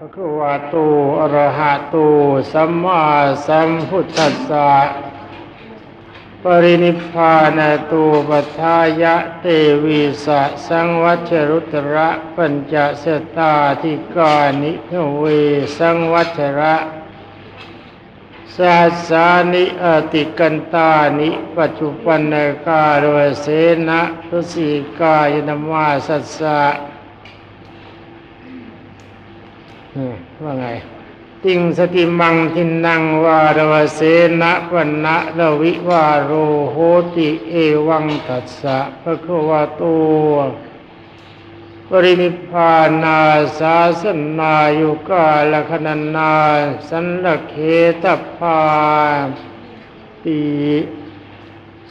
พระควาตูอรหะตูสัมมาสัมพุทธัสสะปรินิพพานตูปัฏฐายะเตวีสะสังวัชรุตระปัญจเสตาธิกานิพเวสังวัชระสาสานิอติกันตานิปัจจุปันนกาโรเสนะทุสีกายนมาสัสสะ อืม ว่าไง ติงสติมังทินังวารวเสนะวันนะระวิวาโรโหติเอวังตัสสะพระควาโตปรินิพานาสาสนายุกาลคนันนา สันลเคตพาติ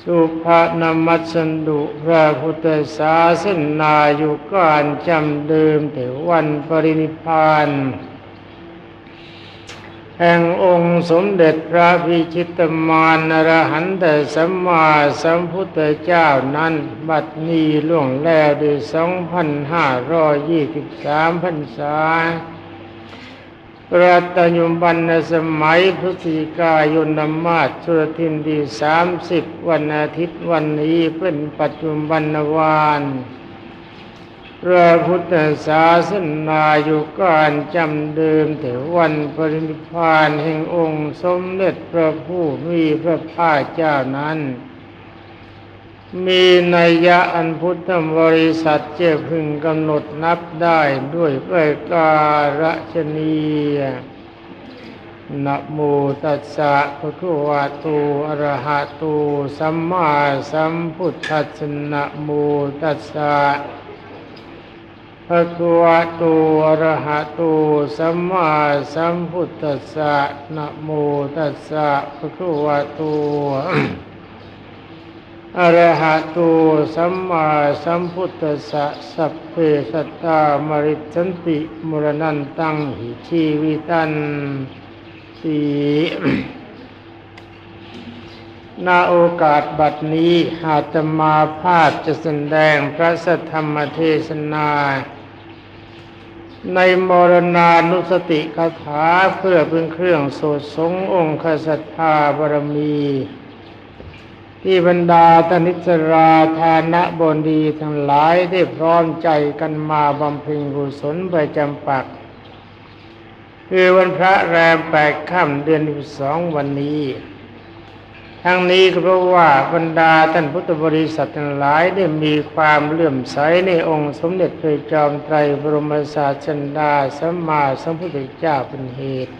สุภานามัสันดุพระพุทธศาสนาอยู่การจำเดิมแต่วันปรินิพานแห่งองค์สมเด็จพระพิชิตมารนรหันตสัมมาสัมพุทธเจ้านั้น บัดนี้ล่วงแล้วด้วยสองพันห้าร้อยยี่สิบสามพรรษา ระตยุบันสมัยพฤศจิกายนมาศสุรทินดีสามสิบวันอาทิตย์วันนี้เป็นปัจจุบันวานพระพุทธศาสนาอยู่การจำเดิมแต่วันปรินิพพานแห่งองค์สมเด็จพระผู้มีพระภาคเจ้านั้น มีนัยยะอันพุทธบริษัทเจ้าพึงกำหนดนับได้ด้วยประการชนียนะโมตัสสะภะคะวะโตอะระหะโตสัมมาสัมพุทธัสสะนะโมตัสสะภะคะวะโตอะระหะโตสัมมาสัมพุทธัสสะนะโมตัสสะภะคะวะโต อรหะโตสัมมาสัมพุทธัสสะสัพเพสัตตามริสันติมรณันตังหิชีวิตันตินาโอกาสบัดนี้หาตมาภาพจะแสดงพระสัทธรรมเทศนา ในมรณานุสติคาถาเพื่อเป็นเครื่องโสดสงองค์ศรัทธาบารมี ที่บรรดาตนิสราทานะบนดีทั้งหลายได้พร้อมใจกันมาบำเพ็ญกุศลประจำปัก คือวันพระแรมแปดค่ำเดือนสองวันนี้ ทั้งนี้ก็เพราะว่าบรรดาท่านพุทธบริษัททั้งหลายได้มีความเลื่อมใสในองค์สมเด็จพระจอมไตรบรมศาสดาสัมมาสัมพุทธเจ้าเป็นเหตุ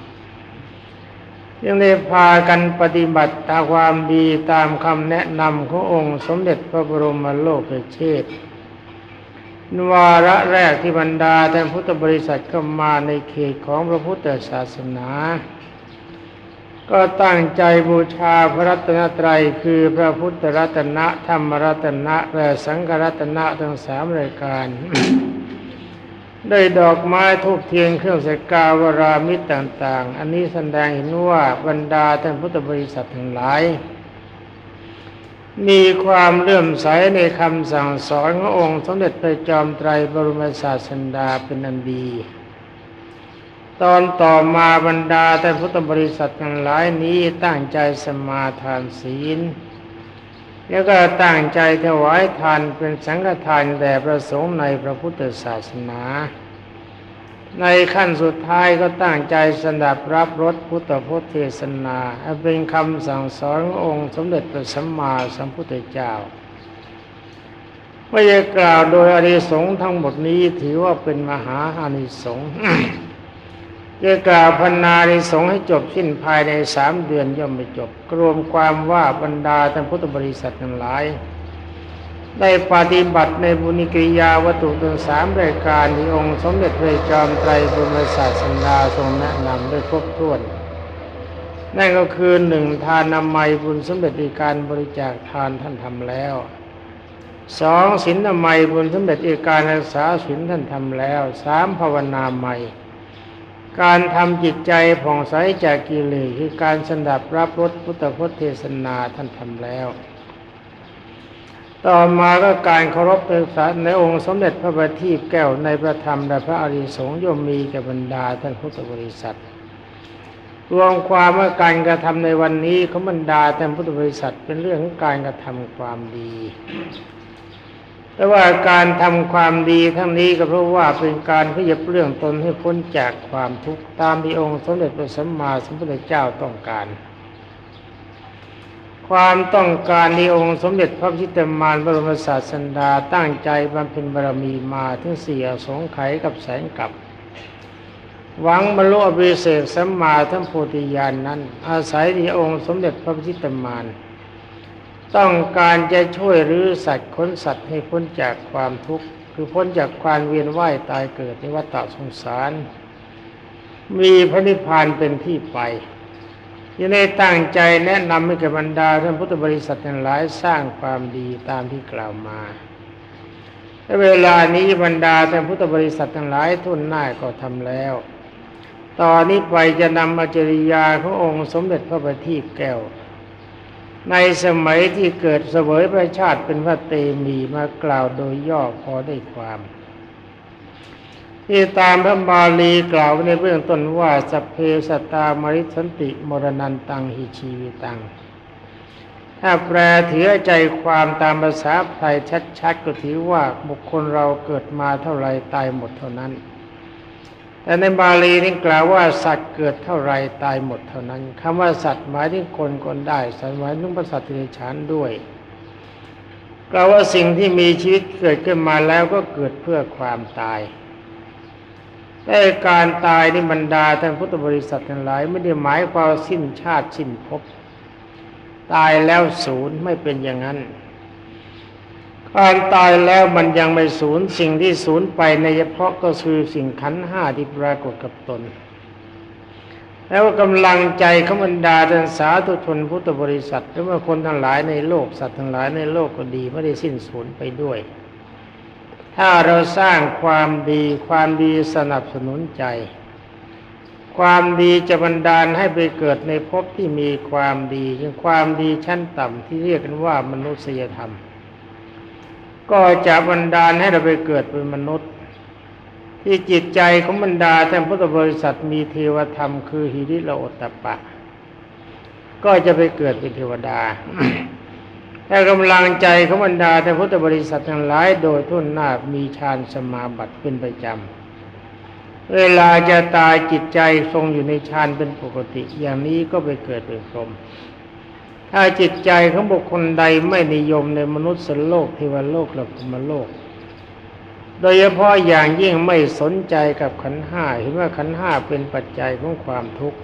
ยังได้พากันปฏิบัติตาความดีตามคำแนะนำขององค์สมเด็จพระบรมโลกเชษฐ์วาระแรกที่บรรดาท่านพุทธบริษัทเข้ามาในเขตของพระพุทธศาสนา ก็ตั้งใจบูชาพระรัตนตรัยคือพระพุทธรัตนะธรรมรัตนะและสังฆรัตนะทั้งสามรายการ ได้ดอกไม้ทูบเทียนเครื่องสกกาวรามิตรต่าง ๆ อันนี้แสดงเห็นว่าบรรดาท่านพุทธบริษัททั้งหลาย มีความเลื่อมใสในคำสั่งสอนขององค์สมเด็จพระจอมไตรบรมศาสดาเป็นอันดี ตอนต่อมาบรรดาท่านพุทธบริษัททั้งหลายนี้ตั้งใจสมาทานศีล แล้วก็ตั้งใจถวายทานเป็นสังฆทานแด่พระสงฆ์ในพระพุทธศาสนา ในขั้นสุดท้ายก็ตั้งใจสดับรับรสพุทธพจน์เทศนาเป็นคำสั่งสอนองค์สมเด็จพระสัมมาสัมพุทธเจ้าไม่ได้กล่าวโดยอานิสงส์ทั้งหมดนี้ถือว่าเป็นมหาอานิสงส์ จะกล่าวพันนาในสงฆ์ให้จบสิ้นภายในสามเดือนย่อมไม่จบ รวมความว่าบรรดาท่านพุทธบริษัททั้งหลาย ได้ปฏิบัติในบุญกิริยาวัตถุทั้งสามรายการที่องค์สมเด็จพระจอมไตรบรมศาสดาทรงแนะนำได้ครบถ้วนนั่นก็คือหนึ่งทานนามัยบุญสมเด็จในการบริจาคทานท่านทำแล้วสองศีลนามัยบุญสมเด็จเอการรักษาศีลท่านทำแล้วสามภาวนาใหม่ การทำจิตใจผ่องใสจากกิเลสคือการสดับรับรสพุทธพจน์เทศนาท่านทำแล้ว ต่อมาก็การเคารพในสารในองค์สมเด็จพระบัณฑิตแก้วในพระธรรมและพระอริสงฆ์ย่อมมีแก่บรรดาท่านพุทธบริษัท รวมความว่าการกระทำในวันนี้ของบรรดาท่านพุทธบริษัทเป็นเรื่องของการกระทำความดี แต่ว่าการทำความดีทั้งนี้ก็เพราะว่าเป็นการเพยบเรื่องตนให้พ้นจากความทุกข์ตามที่องค์สมเด็จพระสัมมาสัมพุทธเจ้าต้องการ ความต้องการที่องค์สมเด็จพระพิตามารบรมศาสดาตั้งใจบำเพ็ญบารมีมาถึงเสี่อสงไขยกับแสนกับหวังบรรลุอภิเศษสัมมาทั้งโพธิญาณนนั้น อาศัยที่องค์สมเด็จพระพิตามาร ต้องการจะช่วยรื้อสัตว์ค้นสัตว์ให้พ้นจากความทุกข์คือพ้นจากความเวียนว่ายตายเกิดในวัฏสงสาร มีพระนิพพานเป็นที่ไปยังได้ตั้งใจแนะนำให้กับบรรดาท่านพุทธบริษัททั้งหลายสร้างความดีตามที่กล่าวมาและเวลานี้บรรดาท่านพุทธบริษัททั้งหลายทุนหน้าก็ทำแล้ว ตอนนี้ไปจะนำอจริยาขององค์สมเด็จพระบัณฑิตแก้ว ในสมัยที่เกิดเสวยพระชาติเป็นพระเตมีมากล่าวโดยย่อพอได้ความ ที่ตามพระบาลีกล่าวในเบื้องต้นว่าสเพสตตามริสันติมรณันตังหิชีวิตัง ถ้าแปลถือใจความตามภาษาไทยชัดๆก็ถือว่าบุคคลเราเกิดมาเท่าไรตายหมดเท่านั้น แต่ในบาลีนี่กล่าวว่าสัตว์เกิดเท่าไรตายหมดเท่านั้นคำว่าสัตว์หมายถึงคนคนได้ สัตว์หมายถึงพระสัตว์ที่ฉานด้วยกล่าวว่าสิ่งที่มีชีวิตเกิดขึ้นมาแล้วก็เกิดเพื่อความตายแต่การตายนี่บรรดาท่านพุทธบริษัททั้งหลายไม่ได้หมายความสิ้นชาติสิ้นภพตายแล้วศูนย์ไม่เป็นอย่างนั้น การตายแล้วมันยังไม่ศูนย์สิ่งที่ศูนย์ไปในเฉพาะก็คือสิ่งขันห้าที่ปรากฏกับตน แล้วกำลังใจขบรรดาท่านสาธุชนพุทธบริษัทหรือว่าคนทั้งหลายในโลกสัตว์ทั้งหลายในโลกก็ดีไม่ได้สิ้นสูญไปด้วย ถ้าเราสร้างความดีความดีสนับสนุนใจ ความดีจะบันดาลให้ไปเกิดในภพที่มีความดีคือความดีชั้นต่ำที่เรียกกันว่ามนุษยธรรม ก็จะบันดาลให้เราไปเกิดเป็นมนุษย์ ที่จิตใจของบรรดาท่านพุทธบริษัทมีเทวธรรมคือหิริโลตปปะก็จะไปเกิดเป็นเทวดาแต่กำลังใจของบรรดาแต่พุทธบริษัททั้งหลายโดยทุนหน้ามีฌานสมาบัติเป็นประจำ เวลาจะตายจิตใจทรงอยู่ในฌานเป็นปกติ อย่างนี้ก็ไปเกิดเป็นพรหม ถ้าจิตใจของบุคคลใดไม่นิยมในมนุษย์สโลกเทวโลกและพรหมโลก โดยเฉพาะอย่างยิ่งไม่สนใจกับขันห้าเห็นว่าขันห้าเป็นปัจจัยของความทุกข์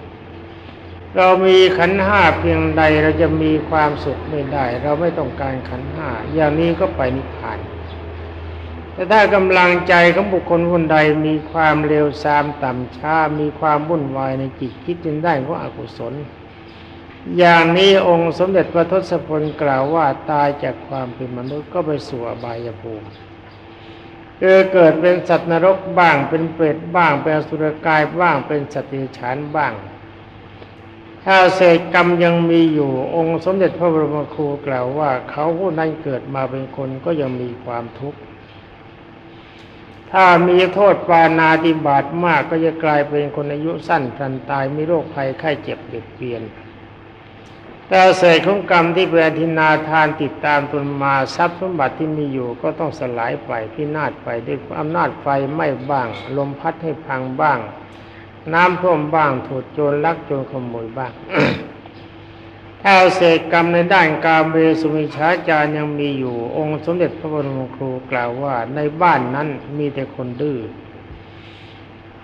เรามีขันห้าเพียงใดเราจะมีความสุขไม่ได้ เราไม่ต้องการขันห้าอย่างนี้ก็ไปนิพพาน แต่ถ้ากำลังใจของบุคคลคนใดมีความเร็วซามต่ำช้ามีความวุ่นวายในจิตคิดจนได้เพราะอกุศล อย่างนี้องค์สมเด็จพระทศพลกล่าวว่าตายจากความเป็นมนุษย์ก็ไปสู่อบายภูมิคือเกิดเป็นสัตว์นรกบ้างเป็นเปรตบ้างเป็นสุรกายบ้างเป็นสัตว์เดรัจฉานบ้าง ถ้าเศษกรรมยังมีอยู่ องค์สมเด็จพระบรมครูกล่าวว่า เขาผู้นั้นเกิดมาเป็นคนก็ยังมีความทุกข์ถ้ามีโทษปานาติบาตมากก็จะกลายเป็นคนอายุสั้นพลันตายมีโรคภัยไข้เจ็บเบียดเบียน แต่เศษของกรรมที่เป็นอธินาทานติดตามตนมาทรัพย์สมบัติที่มีอยู่ก็ต้องสลายไปพินาศไปด้วยอำนาจไฟไหม้บ้าง ลมพัดให้พังบ้าง น้ำท่วมบ้างถูกโจรลักโจรขโมยบ้างถ้าเศษกรรมในด้านกาเมสุมิชาจารยังมีอยู่ องค์สมเด็จพระบรมครูกล่าวว่าในบ้านนั้นมีแต่คนดื้อ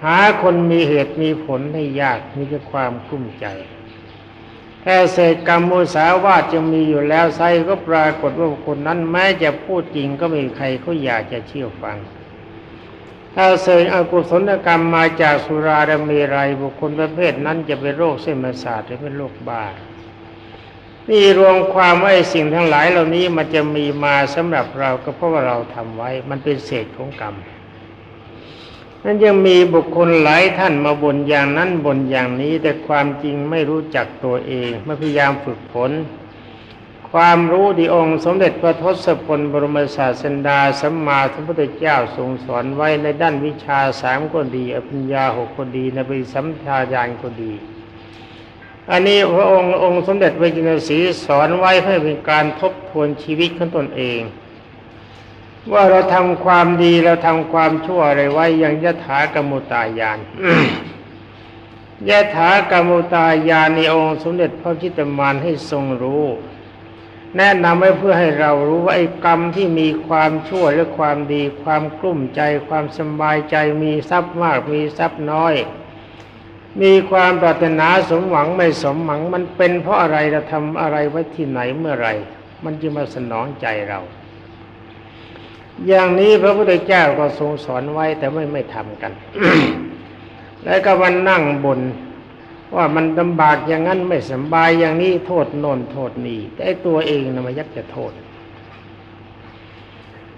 หาคนมีเหตุมีผลให้ยากมีแต่ความกุ้มใจ แค่เศษกรรมมุสาวาจะมีอยู่แล้วไซก็ปรากฏว่าคนนั้นแม้จะพูดจริงก็ไม่มีใครเขาอยากจะเชื่อฟัง ถ้าเศษอกุศลกรรมมาจากสุราดเมรัยบุคคลประเภทนั้นจะเป็นโรคเส้นประสาทหรือเป็นโรคบ้านี่รวมความว่าไอ้สิ่งทั้งหลายเหล่านี้มันจะมีมาสำหรับเราก็เพราะว่าเราทำไว้ มันเป็นเศษของกรรม นั้นยังมีบุคคลหลายท่านมาบ่นอย่างนั้นบ่นอย่างนี้ แต่ความจริงไม่รู้จักตัวเองไม่พยายามฝึกฝนความรู้ที่องค์สมเด็จพระทศพลบรมศาสดาสัมมาสัมพุทธเจ้าทรงสอนไว้ในด้านวิชาสามก็ดี อภิญญาหกก็ดีในปริสัมภาญาณก็ดี อันนี้พระองค์องค์สมเด็จพระจินสีสอนไว้เพื่อเป็นการทบทวนชีวิตของตนเอง ว่าเราทำความดีเราทำความชั่วอะไรไว้ย่างยะถากรรมุตายานยะถากรรมุตายานในองค์สมเด็จพระจิตรมานให้ทรงรู้ แนะนำไว้เพื่อให้เรารู้ว่าไอ้กรรมที่มีความชั่วและความดี ความกลุ้มใจ ความสบายใจมีทรัพย์มากมีทรัพย์น้อย มีความปรารถนาสมหวังไม่สมหวังมันเป็นเพราะอะไรเราทำอะไรไว้ที่ไหนเมื่อไรมันจะมาสนองใจเรา อย่างนี้พระพุทธเจ้าก็ทรงสอนไว้แต่ไม่ไม่ทำกัน แล้วก็มันนั่งบนว่ามันลำบากอย่างนั้นไม่สบายอย่างนี้โทษโน่นโทษนี่แต่ตัวเองนะมันยักจะโทษ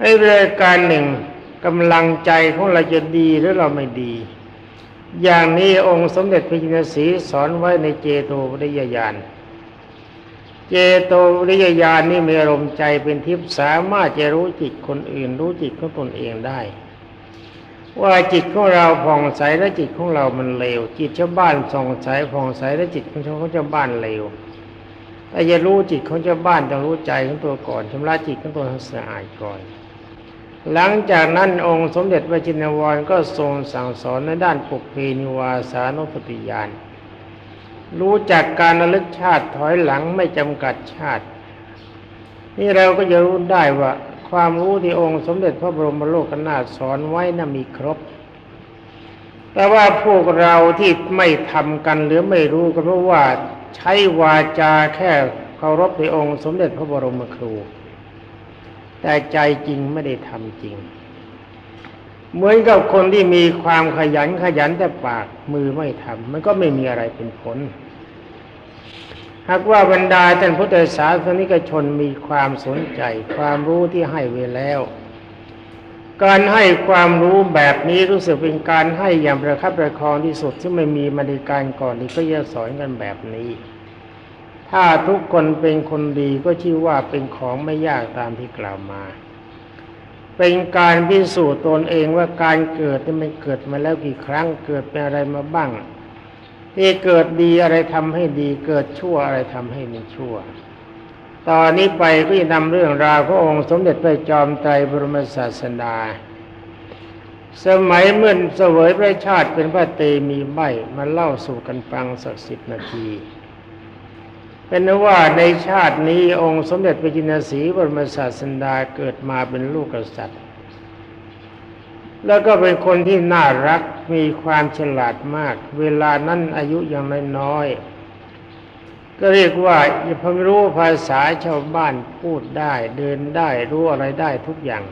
ไอ้รายการหนึ่งกำลังใจของเราจะดีหรือเราไม่ดี อย่างนี้องค์สมเด็จพระจินสีสอนไว้ในเจโตปริยญาณ เจโตริยญาณนี่มีอารมณ์ใจเป็นทิพย์สามารถจะรู้จิตคนอื่น รู้จิตของตนเองได้ ว่าจิตของเราผ่องใสและจิตของเรามันเลวจิตชาวบ้านส่องใสผ่องใสและจิตของชาวบ้านเลวแต่จะรู้จิตของชาวบ้านต้องรู้ใจของตัวก่อนชำระจิตของตัวให้สะอาดก่อน หลังจากนั้นองค์สมเด็จพระจินวรก็ทรงสั่งสอนในด้านปุเพนิวาสานุปติญาณ รู้จักการระลึกชาติถอยหลังไม่จำกัดชาติ นี่เราก็จะรู้ได้ว่าความรู้ที่องค์สมเด็จพระบรมโลกนาถสอนไว้น่ะมีครบ แต่ว่าพวกเราที่ไม่ทำกันหรือไม่รู้ก็เพราะว่าใช้วาจาแค่เคารพในองค์สมเด็จพระบรมครู แต่ใจจริงไม่ได้ทำจริง เหมือนกับคนที่มีความขยันขยันแต่ปากมือไม่ทำมันก็ไม่มีอะไรเป็นผล หากว่าบรรดาท่านพุทธศาสนิกชนมีความสนใจ ความรู้ที่ให้ไว้แล้ว การให้ความรู้แบบนี้รู้สึกเป็นการให้อย่างประคับประคองที่สุดที่ไม่มีมาในการก่อนนี้ก็จะสอนกันแบบนี้ ถ้าทุกคนเป็นคนดีก็ชื่อว่าเป็นของไม่ยากตามที่กล่าวมา เป็นการพิสูจน์ตนเองว่าการเกิดนี่มันเกิดมาแล้วกี่ครั้งเกิดเป็นอะไรมาบ้าง ที่เกิดดีอะไรทำให้ดี เกิดชั่วอะไรทำให้มันชั่ว ตอนนี้ไปก็จะนำเรื่องราวพระองค์สมเด็จพระจอมไตรบรมศาสดาสมัยเมื่อเสวยพระชาติเป็นพระเตมีใบมาเล่าสู่กันฟังสักสิบนาที เป็นว่าในชาตินี้องค์สมเด็จพระจินสีบรมศาสดาเกิดมาเป็นลูกกษัตริย์ แล้วก็เป็นคนที่น่ารักมีความฉลาดมาก เวลานั้นอายุยังน้อยก็เรียกว่าพอรู้ภาษาชาวบ้านพูดได้ เดินได้รู้อะไรได้ทุกอย่าง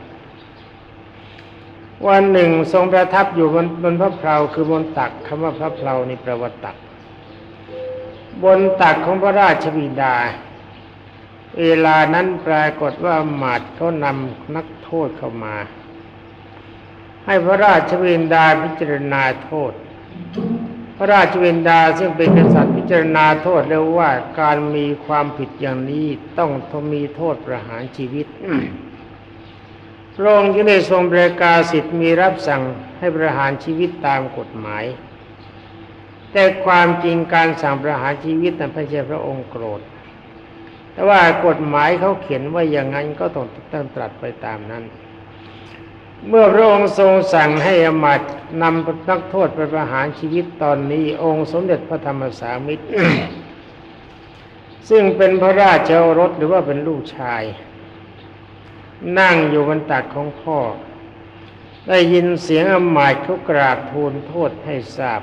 วันหนึ่งทรงประทับอยู่บนบนพระเพลาคือบนตักคำว่าพระเพลานี่แปลว่าตัก บนตักของพระราชบิดา เวลานั้นปรากฏว่าหมาดเขานำนักโทษเข้ามา ให้พระราชบิดาพิจารณาโทษ พระราชบิดาซึ่งเป็นกษัตริย์พิจารณาโทษแล้วว่าการมีความผิดอย่างนี้ต้องทมีโทษประหารชีวิตพระองค์จึงได้ทรงประกาศสิทธิ์มีรับสั่งให้ประหารชีวิตตามกฎหมาย แต่ความจริงการสั่งประหารชีวิตนั้นไม่ใช่พระองค์โกรธ แต่ว่ากฎหมายเขาเขียนว่าอย่างนั้นก็ต้องต้องตรัสไปตามนั้น เมื่อพระองค์ทรงสั่งให้อมาตย์นำนักโทษไปประหารชีวิตตอนนี้ องค์สมเด็จพระธรรมสามิตร ซึ่งเป็นพระราชโอรสหรือว่าเป็นลูกชาย นั่งอยู่บนตักของพ่อ ได้ยินเสียงอำมาตย์เขากราบทูลโทษให้ทราบ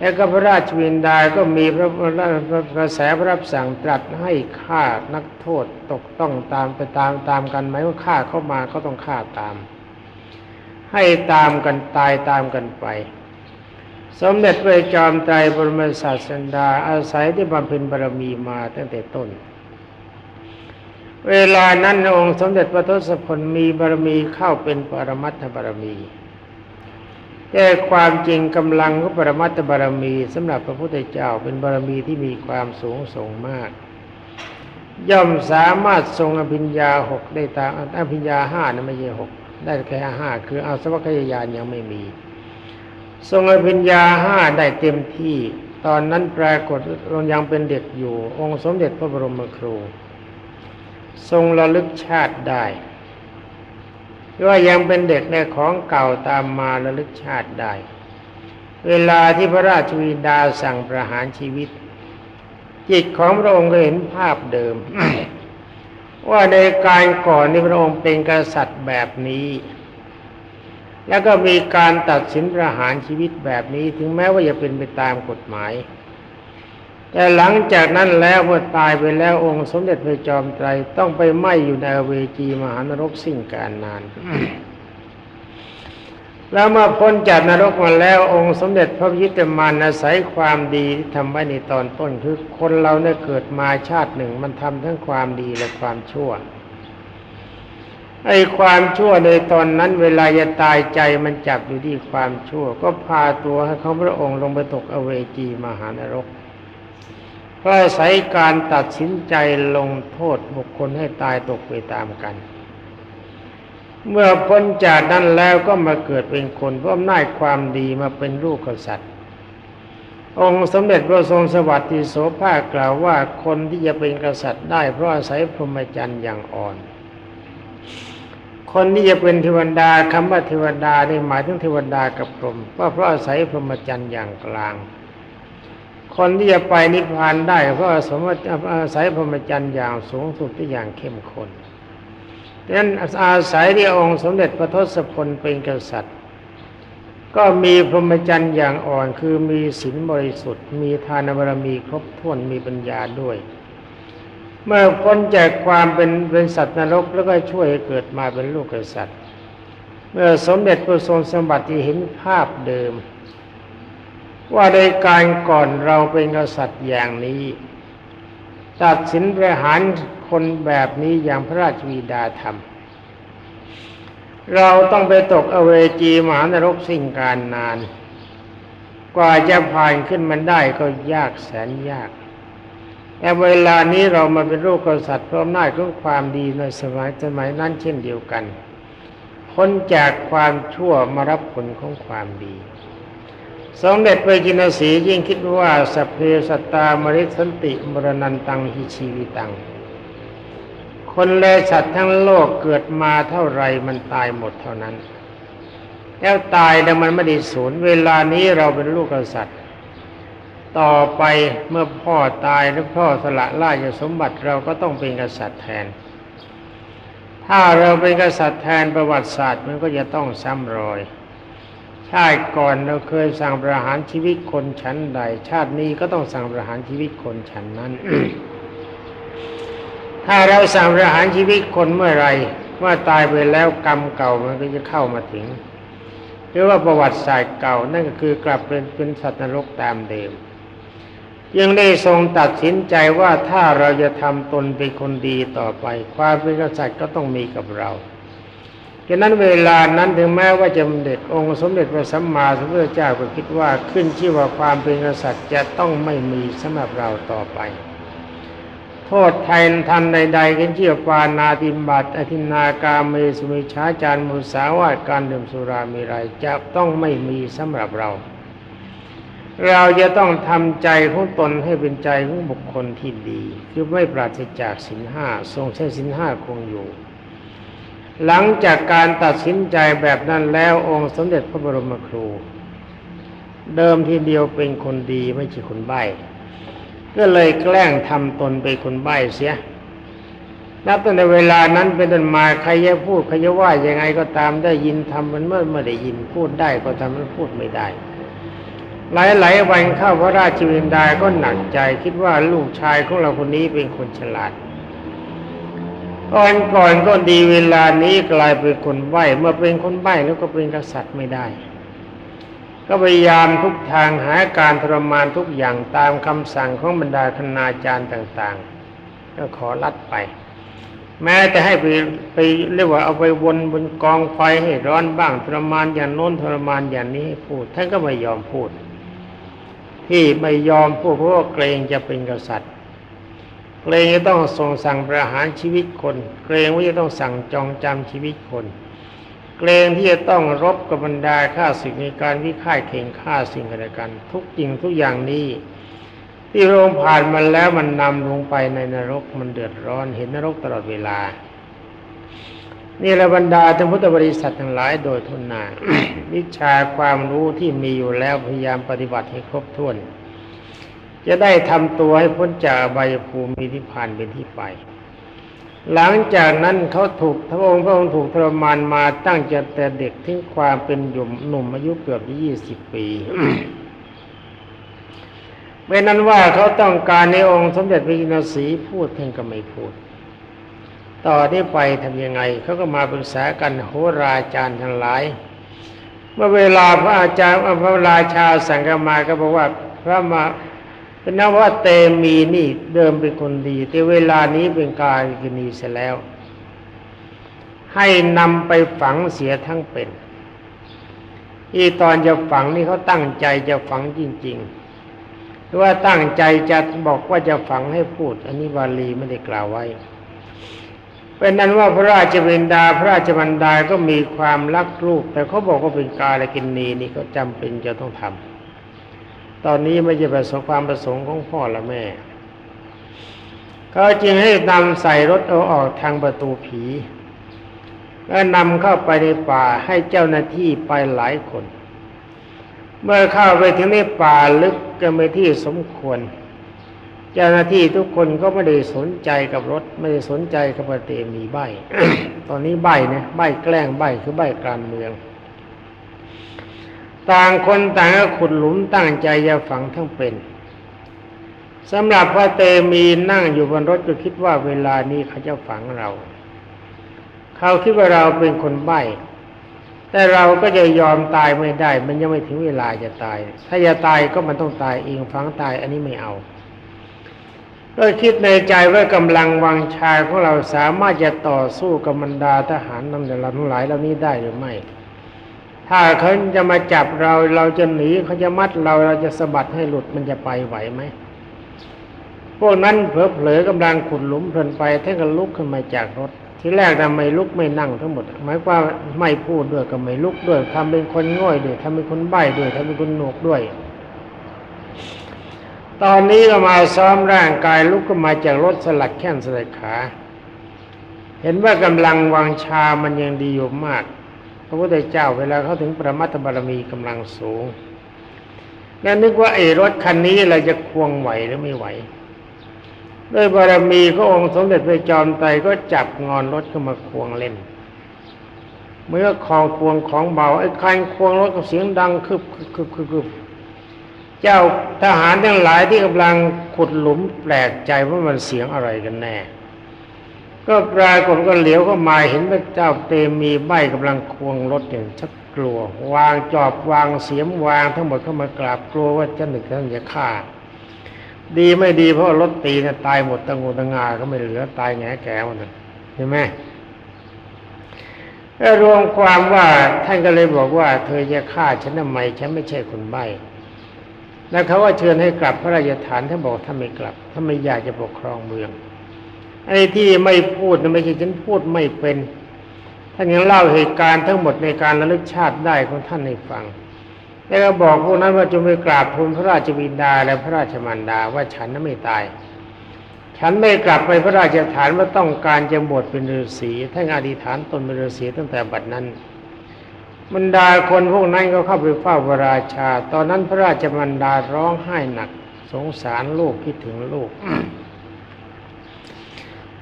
แล้วก็พระราชวินดาก็มีพระกระแสพระรับสั่งตรัสให้ฆ่านักโทษตกต้องตามไปตามตามกันไหมว่าฆ่าเข้ามาก็ต้องฆ่าตาม ให้ตามกันตายตามกันไป สมเด็จพระจอมไตรบรมศาสดาอาศัยที่บำเพ็ญบารมีมาตั้งแต่ต้น เวลานั้นองค์สมเด็จพระทศพลมีบารมีเข้าเป็นปรมัตถบารมี แต่ความจริงกำลังของปรมัตถบารมีสำหรับพระพุทธเจ้าเป็นบารมีที่มีความสูงส่งมาก ย่อมสามารถทรงอภิญญาหกได้ตามอภิญญาห้านะไม่ใช่หกได้แค่ห้าคืออาสวัคยายานยังไม่มี ทรงอภิญญาห้าได้เต็มที่ตอนนั้นปรากฏรายังเป็นเด็กอยู่ องค์สมเด็จพระบรมครู ทรงระลึกชาติได้ ว่ายังเป็นเด็กในของเก่าตามมาระลึกชาติได้ เวลาที่พระราชวิดาสั่งประหารชีวิต จิตของพระองค์ก็เห็นภาพเดิม ว่าในการก่อนนี้พระองค์เป็นกษัตริย์แบบนี้ แล้วก็มีการตัดสินประหารชีวิตแบบนี้ ถึงแม้ว่าจะเป็นไปตามกฎหมาย แต่หลังจากนั้นแล้วเมื่อตายไปแล้วองค์สมเด็จพระจอมไตรต้องไปไหม้อยู่ในเวจีมหานรกสิ้นการนาน แล้วเมื่อพ้นจากนรกมาแล้วองค์สมเด็จพระยิตมานอาศัยความดีที่ทำไว้ในตอนต้นคือคนเราเนี่ยเกิดมาชาติหนึ่ง มันทำทั้งความดีและความชั่วไอ้ความชั่วในตอนนั้นเวลาจะตายใจมันจับอยู่ที่ความชั่ว ก็พาตัวให้เขาพระองค์ลงไปตกอเวจีมหานรก เพราะอาศัยการตัดสินใจลงโทษบุคคลให้ตายตกไปตามกัน เมื่อพ้นจากนั้นแล้วก็มาเกิดเป็นคนเพราะอำนาจความดีมาเป็นลูกกษัตริย์ องค์สมเด็จพระทรงสวัสดิโสภาคกล่าวว่าคนที่จะเป็นกษัตริย์ได้เพราะอาศัยพรหมจรรย์อย่างอ่อน คนที่จะเป็นเทวดาคำว่าเทวดานี่หมายถึงเทวดากับพรหมว่าเพราะอาศัยพรหมจรรย์อย่างกลาง คนที่จะไปนิพพานได้เพราะอาศัยพรหมจรรย์อย่างสูงสุดที่อย่างเข้มข้นดังนั้นอาศัยที่องค์สมเด็จพระทศพลเป็นกษัตริย์ ก็มีพรหมจรรย์อย่างอ่อนคือมีศีลบริสุทธิ์ มีทานบารมีครบถ้วนมีปัญญาด้วย เมื่อพ้นจากความเป็นเป็นสัตว์นรกแล้วก็ช่วยให้เกิดมาเป็นลูกกษัตริย์ เมื่อสมเด็จพระทรงสมบัติที่เห็นภาพเดิม ว่าในการก่อนเราเป็นกษัตริย์อย่างนี้ ตัดสินประหารคนแบบนี้อย่างพระราชวีดาทำเราต้องไปตกอเวจีมหานรกสิ่งการนาน กว่าจะผ่านขึ้นมันได้ก็ยากแสนยากแต่เวลานี้เรามาเป็นลูกกษัตริย์พราะอำนาจของความดีในสมัยสมัยนั้นเช่นเดียวกันพ้นจากความชั่วมารับผลของความดี สมเด็จพระจินสียิ่งคิดว่าสัพเพสัตตามริสันติมรณันตังหิชีวิตัง คนและสัตว์ทั้งโลกเกิดมาเท่าไรมันตายหมดเท่านั้น แล้วตายแล้วมันไม่ได้สูญเวลานี้เราเป็นลูกกษัตริย์ต่อไปเมื่อพ่อตายแล้วพ่อสละราชสมบัติเราก็ต้องเป็นกษัตริย์แทน ถ้าเราเป็นกษัตริย์แทนประวัติศาสตร์มันก็จะต้องซ้ำรอย ชาติก่อนเราเคยสั่งประหารชีวิตคนชั้นใด ชาตินี้ก็ต้องสั่งประหารชีวิตคนชั้นนั้น ถ้าเราสั่งประหารชีวิตคนเมื่อไรเมื่อตายไปแล้วกรรมเก่ามันก็จะเข้ามาถึงหรือว่าประวัติศาสตร์เก่านั่นก็คือกลับเป็นเป็นสัตว์นรกตามเดิมยังได้ทรงตัดสินใจว่าถ้าเราจะทำตนเป็นคนดีต่อไป ความเป็นกษัตริย์ก็ต้องมีกับเรา ฉะนั้นเวลานั้นถึงแม้ว่าจะเด็จองค์สมเด็จพระสัมมาสัมพุทธเจ้าก็คิดว่าขึ้นชื่อว่าความเป็นกษัตริย์จะต้องไม่มีสำหรับเราต่อไป โทษไทยทันใดๆกันเชื่อปานาติบัตอธินากาเมสุมิชาจารมุสาวาทการดื่มสุรามีไรจะต้องไม่มีสำหรับเรา เราจะต้องทำใจของตนให้เป็นใจของบุคคลที่ดี คือไม่ปราศจากสินห้าทรงใช้สินห้าคงอยู่ หลังจากการตัดสินใจแบบนั้นแล้วองค์สมเด็จพระบรมครู เดิมทีเดียวเป็นคนดีไม่ใช่คนใบ้ก็เลยแกล้งทำตนเป็นคนใบ้เสีย นับตั้งแต่เวลานั้นเป็นต้นมาใครจะพูดใครจะว่ายังไงก็ตามได้ยินทำมันเมื่อไม่ได้ยินพูดได้ก็ทำมันพูดไม่ได้ หลายๆวันเข้าพระราชวินดาก็หนักใจคิดว่าลูกชายของเราคนนี้เป็นคนฉลาด ก่อนก่อนก็ดีเวลานี้กลายเป็นคนใบ้เมื่อเป็นคนใบ้แล้วก็เป็นกษัตริย์ไม่ได้ ก็พยายามทุกทางหาการทรมานทุกอย่างตามคำสั่งของบรรดาคณาจารย์ต่างๆ ก็ขอรัดไป แม้แต่ให้ไปไปเรียกว่าเอาไปวนบนกองไฟให้ร้อนบ้างทรมานอย่างโน้นทรมานอย่างนี้ให้พูดท่านก็ไม่ยอมพูด ที่ไม่ยอมพูดเพราะว่าเกรงจะเป็นกษัตริย์ เกรงจะต้องทรงสั่งประหารชีวิตคน เกรงว่าจะต้องสั่งจองจำชีวิตคน เกรงที่จะต้องรบกับบรรดาข้าศึกในการวิค่ายเข่งฆ่าสิ่งกันกัน ทุกสิ่งทุกอย่างนี้ ที่พระองค์ผ่านมาแล้วมันนำลงไปในนรกมันเดือดร้อนเห็นนรกตลอดเวลา นี่แหละบรรดาท่านพุทธบริษัททั้งหลายโดยทุนนาวิชาความรู้ที่มีอยู่แล้วพยายามปฏิบัติให้ครบถ้วน จะได้ทำตัวให้พ้นจากอบภูมิที่ผ่านเป็นที่ไป หลังจากนั้นเขาถูกพระองค์พระองค์ถูกทรมานมาตั้งแต่เด็กถึงความเป็นหยุ่มหนุ่มอายุเกือบยี่สิบปีเป็นนั้นว่าเขาต้องการในองค์สมเด็จพระจินสีพูดท่านก็ไม่พูด ต่อที่ไปทำยังไง เขาก็มาปรึกษากันโหราจารย์ทั้งหลาย เมื่อเวลาพระอาจารย์พระราชาสั่งกันมาก็บอกว่าพระมา เป็นนว่าเตมีนี่เดิมเป็นคนดี แต่เวลานี้เป็นกายกินีเสียแล้ว ให้นำไปฝังเสียทั้งเป็นที่ตอนจะฝังนี่เขาตั้งใจจะฝังจริงๆ หรือว่าตั้งใจจะบอกว่าจะฝังให้พูด อันนี้บาลีไม่ได้กล่าวไว้ เป็นนั้นว่าพระราชบิดาพระราชบันดาก็มีความรักลูก แต่เขาบอกว่าเป็นกาลกินนีนี่ก็จำเป็นจะต้องทำ ตอนนี้ไม่ใช่ประสงค์ความประสงค์ของพ่อและแม่เขาจึงให้นำใส่รถเอาออกทางประตูผี แล้วนำเข้าไปในป่าให้เจ้าหน้าที่ไปหลายคน เมื่อเข้าไปถึงในป่าลึกก็ไม่ที่สมควร เจ้าหน้าที่ทุกคนก็ไม่ได้สนใจกับรถ ไม่ได้สนใจกับประเตมีใบตอนนี้ใบนะใบแกล้งใบคือใบการเมือง ต่างคนต่างก็ขุดหลุมตั้งใจจะฝังทั้งเป็นสำหรับพระเตมีนั่งอยู่บนรถก็คิดว่าเวลานี้เขาจะฝังเรา เขาคิดว่าเราเป็นคนใบ้แต่เราก็จะยอมตายไม่ได้ มันยังไม่ถึงเวลาจะตาย ถ้าจะตายก็มันต้องตายเองฝังตายอันนี้ไม่เอาก็คิดในใจว่ากำลังวังชายของเราสามารถจะต่อสู้กับบรรดาทหารนำเดเราทั้งหลายเหล่านี้ได้หรือไม่ ถ้าเขาจะมาจับเรา เราจะหนีเขาจะมัดเราเราจะสะบัดให้หลุดมันจะไปไหวไหมพวกนั้นเผลอๆกำลังขุดหลุมเพลินไปท่านก็ลุกขึ้นมาจากรถ ที่แรกทำไมลุกไม่นั่งทั้งหมด หมายความไม่พูดด้วยก็ไม่ลุกด้วยทำเป็นคนง่อยด้วยทำเป็นคนใบ้ด้วยทำเป็นคนหนวกด้วย ตอนนี้ก็มาซ้อมร่างกายลุกขึ้นมาจากรถสลัดแข้งสลัดขา เห็นว่ากำลังวังชามันยังดีอยู่มาก พระพุทธเจ้าเวลาเขาถึงประมัตถบารมีกำลังสูง แล้วนึกว่าไอ้รถคันนี้เราจะควงไหวหรือไม่ไหวด้วยบารมีพระองค์สมเด็จพระจอมไตรก็จับงอนรถขึ้นมาควงเล่น เมื่อคองควงของเบาไอ้คันควงรถก็เสียงดังคึบคึบคึบคึบเจ้าทหารทั้งหลายที่กำลังขุดหลุมแปลกใจว่ามันเสียงอะไรกันแน่ ก็ปรากฏก็เหลียวเข้ามาเห็นพระเจ้าเตมีใบกำลังควงรถอย่างชักกลัว วางจอบวางเสียมวางทั้งหมดเข้ามากราบกลัวว่าจะหนึ่งท่านจะฆ่า ดีไม่ดีเพราะรถตีเนี่ยตายหมดตะงูตะงงาก็ไม่เหลือตายแง่แก่หมดนะเห็นไหมแล้วรวมความว่าท่านก็เลยบอกว่า เธอจะฆ่าฉันทำไมฉันไม่ใช่คนใบ้แล้วเขาว่าเชิญให้กลับพระราชฐานท่านบอกท่านไม่กลับท่านไม่อยากจะปกครองเมือง ไอ้ที่ไม่พูดนะไม่ใช่ฉันพูดไม่เป็นท่านยังเล่าเหตุการณ์ทั้งหมดในการระลึกชาติได้ของท่านให้ฟัง แล้วก็บอกพวกนั้นว่าจงไปกราบทูลพระราชบิดาและพระราชมารดาว่าฉันนั้นไม่ตาย ฉันไม่กลับไปพระราชฐานว่าต้องการจะบวชเป็นฤาษีท่านอธิษฐานตนเป็นฤาษีตั้งแต่บัดนั้นบรรดาคนพวกนั้นก็เข้าไปเฝ้าพระราชา ตอนนั้นพระราชมารดาร้องไห้หนัก สงสารลูกคิดถึงลูก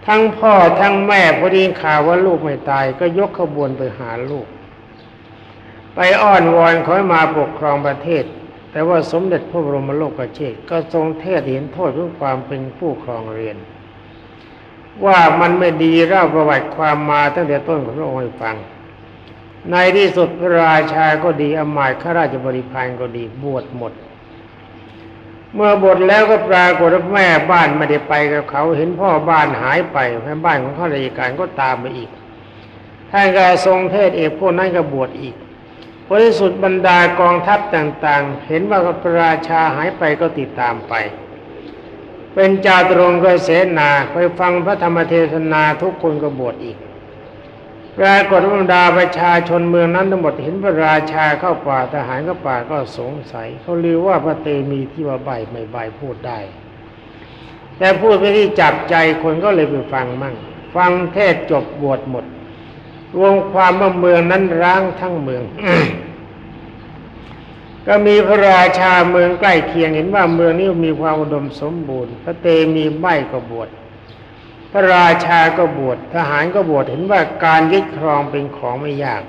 ทั้งพ่อทั้งแม่พอดีข่าวว่าลูกไม่ตาย ก็ยกขบวนไปหาลูก ไปอ้อนวอนขอให้มาปกครองประเทศ แต่ว่าสมเด็จพระบรมโลกเชษก็ทรงเทศเห็นโทษของความเป็นผู้ครองเรียนว่ามันไม่ดีเล่าประวัติความมาตั้งแต่ต้นของพระองค์ให้ฟัง ในที่สุดพระราชาก็ดีอมายข้าราชบริพารก็ดีบวชหมด เมื่อบวชแล้วก็ปรากฏว่าแม่บ้านไม่ได้ไปกับเขา เห็นพ่อบ้านหายไปแม่บ้านของข้าราชการก็ตามมาอีกท่านก็ทรงเทศเอกพวกนั้นก็บวชอีกผลที่สุดบรรดากองทัพต่างๆ เห็นว่าพระราชาหายไปก็ติดตามไป เป็นจาตรงก็เสนาไปฟังพระธรรมเทศนาทุกคนก็บวชอีก ปรากฏว่าบรรดาประชาชนเมืองนั้นทั้งหมดเห็นพระราชาเข้าป่าทหารเข้าป่าก็สงสัย เขาลือว่าพระเตมีที่ว่าใบไม่ใบพูดได้ แต่พูดไปที่จับใจคนก็เลยไปฟังมั่ง ฟังเทศจบบวชหมด รวมความว่าเมืองนั้นร้างทั้งเมือง ก็มีพระราชาเมืองใกล้เคียงเห็นว่าเมืองนี้มีความอุดมสมบูรณ์ พระเตมีใบก็บวช พระราชาก็บวชทหารก็บวชเห็นว่าการยึดครองเป็นของไม่ยาก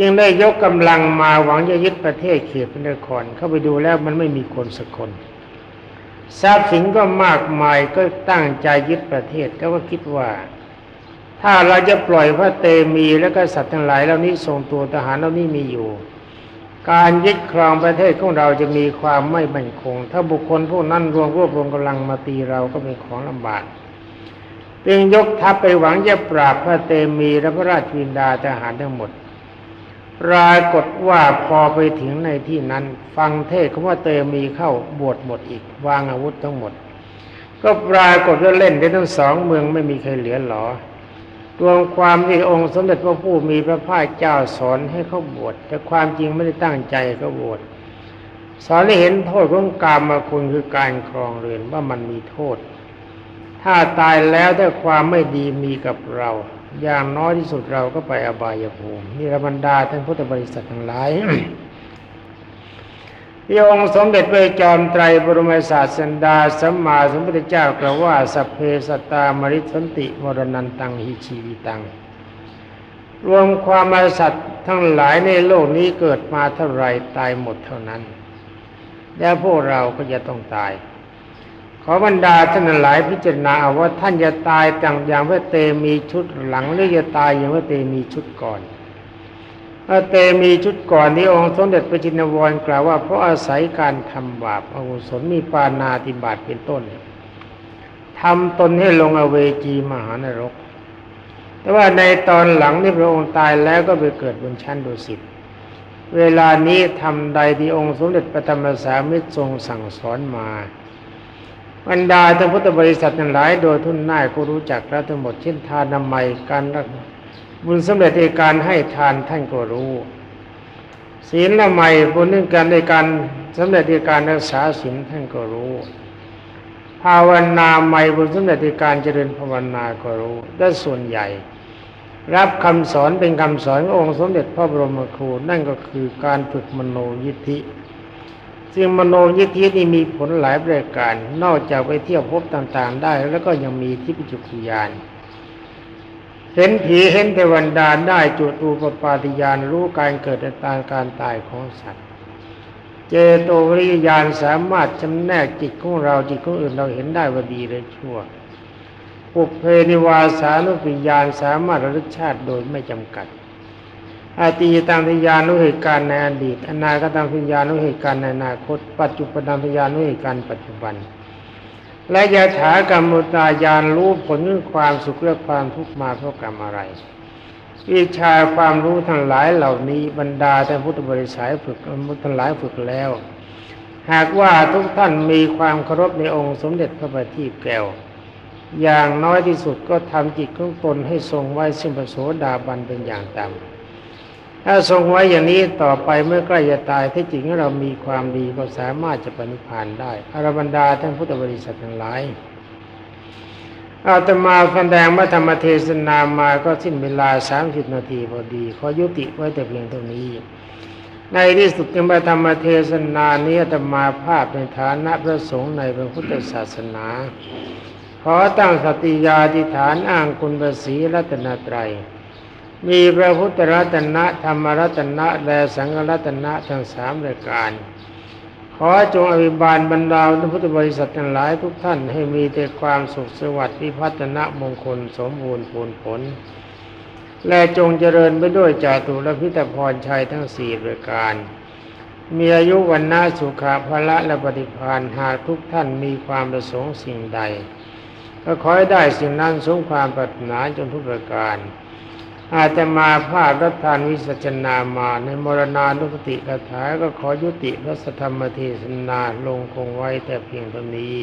ยังได้ยกกำลังมาหวังจะยึดประเทศเขตพระนครเข้าไปดูแล้วมันไม่มีคนสักคนทรัพย์สินก็มากมายก็ตั้งใจยึดประเทศเขาก็คิดว่า ถ้าเราจะปล่อยพระเตมีแล้วก็สัตว์ทั้งหลายเหล่านี้ทรงตัวทหารเหล่านี้มีอยู่ การยึดครองประเทศของเราจะมีความไม่มั่นคง ถ้าบุคคลพวกนั้นรวมรวบรวมกำลังมาตีเราก็เป็นของลำบาก จึงยกทัพไปหวังจะปราบพระเตมีและพระราชวินดาทหารทั้งหมดปรากฏว่าพอไปถึงในที่นั้น ฟังเทศคำว่าเตมีเข้าบวชหมดอีก วางอาวุธทั้งหมด ก็ปรากฏว่าเล่นได้ทั้งสองเมืองไม่มีใครเหลือหรอรวมความที่องค์สมเด็จพระผู้มีพระภาคเจ้าสอนให้เขาบวชแต่ความจริงไม่ได้ตั้งใจเขาบวชสอนให้เห็นโทษของกามมาคุณคือการครองเรือนว่ามันมีโทษ ถ้าตายแล้วถ้าความไม่ดีมีกับเรา อย่างน้อยที่สุดเราก็ไปอบายภูมินี่ระบรรดาท่านพุทธบริษัททั้งหลายที่องค์สมเด็จพระจอมไตรบรมศาสดาสัมมาสัมพุทธเจ้ากล่าวว่าสัพเพสตตามริสันติมรณันตังหิชีวิตัง รวมความมาสัตว์ทั้งหลายในโลกนี้เกิดมาเท่าไรตายหมดเท่านั้น แล้วพวกเราก็จะต้องตาย ขอบรรดาท่านหลายพิจารณาเอาว่าท่านจะตายต่างอย่างพระเตมีชุดหลังหรือจะตายอย่างพระเตมีชุดก่อนพระเตมีชุดก่อนที่องค์สมเด็จพระจินวรกล่าวว่าเพราะอาศัยการทำบาปอกุศลมีปานาติบาตเป็นต้นทำตนให้ลงอเวจีมหานรก แต่ว่าในตอนหลังที่พระองค์ตายแล้วก็ไปเกิดบนชั้นดุสิตเวลานี้ทำใดที่องค์สมเด็จพระธรรมสามิตรทรงสั่งสอนมา บรรดาท่านพุทธบริษัททั้งหลาย โดยทุนน่าก็รู้จักแล้วทั้งหมดเช่นทานนามัยการรักบุญสำเร็จในการให้ทานท่านก็รู้ ศีลละไมบุญเรื่องการในการสำเร็จในการรักษาศีลท่านก็รู้ ภาวนาใหม่บุญสำเร็จในการเจริญภาวนาก็รู้และส่วนใหญ่ รับคำสอนเป็นคำสอนขององค์สมเด็จพระบรมครูนั่นก็คือการฝึกมโนยิทธิ ซึ่งมโนยิทธินี่มีผลหลายประการ นอกจากไปเที่ยวพบต่างๆ ได้ แล้วก็ยังมีที่ปิจุกุยาน เห็นผีเห็นเทวันดาได้จุตูปปาติยานรู้การเกิดและตายการตายของสัตว์ เจโตวริยานสามารถจำแนกจิตของเราจิตของอื่นเราเห็นได้ว่าดีหรือชั่วปุเพนิวาสานุปิยานสามารถระลึกชาติโดยไม่จำกัด อาตีตังทยานุเหตุการณ์ในอดีต อนาคตังทยานุเหตุการณ์ในอนาคต ปัจจุบันทยานุเหตุการณ์ปัจจุบัน และยาถากรรมุตายานรู้ผลของความสุขและความทุกข์มาเพราะกรรมอะไรวิชาความรู้ทั้งหลายเหล่านี้บรรดาท่านพุทธบริษัทฝึกทั้งหลายฝึกแล้ว หากว่าทุกท่านมีความเคารพในองค์สมเด็จพระบัณฑิตแก้ว อย่างน้อยที่สุดก็ทำจิตของตนให้ทรงไว้ซึ่งประโสดาบันเป็นอย่างต่ำ ถ้าทรงไว้อย่างนี้ต่อไปเมื่อใกล้จะตายที่จริงเรามีความดีก็สามารถจะปณิพานได้อรบรรดาท่านพุทธบริษัททั้งหลายอาตมาแสดงมาธรรมเทศนามาก็สิ้นเวลาสามสิบนาทีพอดี ขอยุติไว้แต่เพียงเท่านี้ ในที่สุดในมาธรรมเทศนานี้อาตมาภาพในฐานะพระสงฆ์ในพระพุทธศาสนา ขอตั้งสติญาธิฐานอ้างคุณพระศรีรัตนตรัย มีพระพุทธรัตนะธรรมรัตนะและสังฆรัตนะทั้งสามรายการ ขอจงอภิบาลบรรดาพุทธบริษัททั้งหลายทุกท่านให้มีแต่ความสุขสวัสดิ์พิพัฒนะมงคลสมบูรณ์ผลผล และจงเจริญไปด้วยจาตุรพิธพรชัยทั้งสี่รายการ มีอายุวันนาสุขาภละและปฏิพานหากทุกท่านมีความประสงค์สิ่งใด ก็ขอให้ได้สิ่งนั้นสมความปรารถนาจนทุกประการ อาจจะมาภาพรัฐานวิสัชนามาในมรณานุสติคาถาก็ขอยุติพระสธรรมเทศนาลงคงไว้แต่เพียงเท่านี้